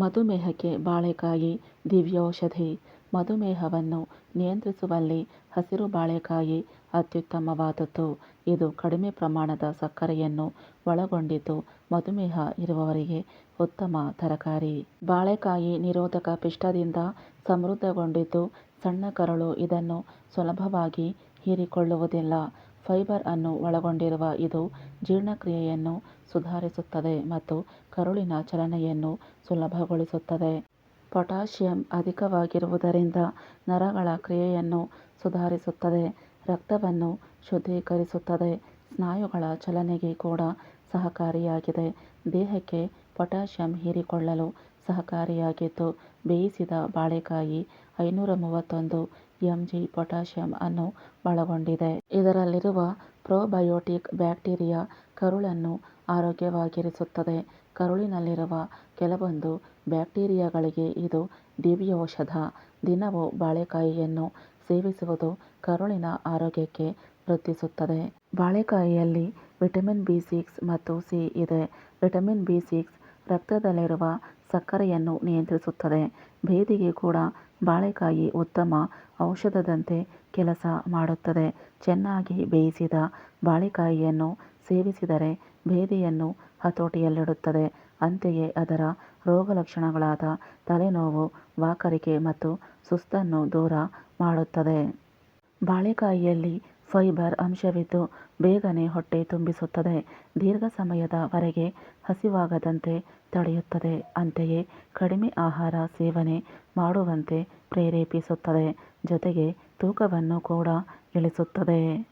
ಮಧುಮೇಹಕ್ಕೆ ಬಾಳೆಕಾಯಿ ದಿವ್ಯೌಷಧಿ. ಮಧುಮೇಹವನ್ನು ನಿಯಂತ್ರಿಸುವಲ್ಲಿ ಹಸಿರು ಬಾಳೆಕಾಯಿ ಅತ್ಯುತ್ತಮವಾದದ್ದು. ಇದು ಕಡಿಮೆ ಪ್ರಮಾಣದ ಸಕ್ಕರೆಯನ್ನು ಒಳಗೊಂಡಿದ್ದು ಮಧುಮೇಹ ಇರುವವರಿಗೆ ಉತ್ತಮ ತರಕಾರಿ. ಬಾಳೆಕಾಯಿ ನಿರೋಧಕ ಪಿಷ್ಟದಿಂದ ಸಮೃದ್ಧಗೊಂಡಿದ್ದು ಸಣ್ಣ ಕರಳು ಇದನ್ನು ಸುಲಭವಾಗಿ ಹೀರಿಕೊಳ್ಳುವುದಿಲ್ಲ. ಫೈಬರ್ ಅನ್ನು ಒಳಗೊಂಡಿರುವ ಇದು ಜೀರ್ಣಕ್ರಿಯೆಯನ್ನು ಸುಧಾರಿಸುತ್ತದೆ ಮತ್ತು ಕರುಳಿನ ಚಲನೆಯನ್ನು ಸುಲಭಗೊಳಿಸುತ್ತದೆ. ಪೊಟ್ಯಾಸಿಯಮ್ ಅಧಿಕವಾಗಿರುವುದರಿಂದ ನರಗಳ ಕ್ರಿಯೆಯನ್ನು ಸುಧಾರಿಸುತ್ತದೆ, ರಕ್ತವನ್ನು ಶುದ್ಧೀಕರಿಸುತ್ತದೆ, ಸ್ನಾಯುಗಳ ಚಲನೆಗೆ ಕೂಡ ಸಹಕಾರಿಯಾಗಿದೆ. ದೇಹಕ್ಕೆ ಪೊಟ್ಯಾಷಿಯಂ ಹೀರಿಕೊಳ್ಳಲು ಸಹಕಾರಿಯಾಗಿದ್ದು, ಬೇಯಿಸಿದ ಬಾಳೆಕಾಯಿ ಐನೂರ ಮೂವತ್ತೊಂದು ಎಂಜಿ ಪೊಟ್ಯಾಷಿಯಂ ಅನ್ನು ಒಳಗೊಂಡಿದೆ. ಇದರಲ್ಲಿರುವ ಪ್ರೋಬಯೋಟಿಕ್ ಬ್ಯಾಕ್ಟೀರಿಯಾ ಕರುಳನ್ನು ಆರೋಗ್ಯವಾಗಿರಿಸುತ್ತದೆ. ಕರುಳಿನಲ್ಲಿರುವ ಕೆಲವೊಂದು ಬ್ಯಾಕ್ಟೀರಿಯಾಗಳಿಗೆ ಇದು ದಿವ್ಯೌಷಧ. ದಿನವೂ ಬಾಳೆಕಾಯಿಯನ್ನು ಸೇವಿಸುವುದು ಕರುಳಿನ ಆರೋಗ್ಯಕ್ಕೆ ವೃದ್ಧಿಸುತ್ತದೆ. ಬಾಳೆಕಾಯಿಯಲ್ಲಿ ವಿಟಮಿನ್ ಬಿ ಸಿಕ್ಸ್ ಮತ್ತು ಸಿ ಇದೆ. ವಿಟಮಿನ್ ಬಿ ಸಿಕ್ಸ್ ರಕ್ತದಲ್ಲಿರುವ ಸಕ್ಕರೆಯನ್ನು ನಿಯಂತ್ರಿಸುತ್ತದೆ. ಭೇದಿಗೆ ಕೂಡ ಬಾಳೆಕಾಯಿ ಉತ್ತಮ ಔಷಧದಂತೆ ಕೆಲಸ ಮಾಡುತ್ತದೆ. ಚೆನ್ನಾಗಿ ಬೇಯಿಸಿದ ಬಾಳೆಕಾಯಿಯನ್ನು ಸೇವಿಸಿದರೆ ಭೇದಿಯನ್ನು ಹತೋಟಿಯಲ್ಲಿಡುತ್ತದೆ. ಅಂತೆಯೇ ಅದರ ರೋಗಲಕ್ಷಣಗಳಾದ ತಲೆನೋವು, ವಾಕರಿಕೆ ಮತ್ತು ಸುಸ್ತನ್ನು ದೂರ ಮಾಡುತ್ತದೆ. ಬಾಳೆಕಾಯಿಯಲ್ಲಿ ಫೈಬರ್ ಅಂಶವಿದ್ದು ಬೇಗನೆ ಹೊಟ್ಟೆ ತುಂಬಿಸುತ್ತದೆ. ದೀರ್ಘ ಸಮಯದ ವರೆಗೆ ಹಸಿವಾಗದಂತೆ ತಡೆಯುತ್ತದೆ. ಅಂತೆಯೇ ಕಡಿಮೆ ಆಹಾರ ಸೇವನೆ ಮಾಡುವಂತೆ ಪ್ರೇರೇಪಿಸುತ್ತದೆ. ಜೊತೆಗೆ ತೂಕವನ್ನು ಕೂಡ ಇಳಿಸುತ್ತದೆ.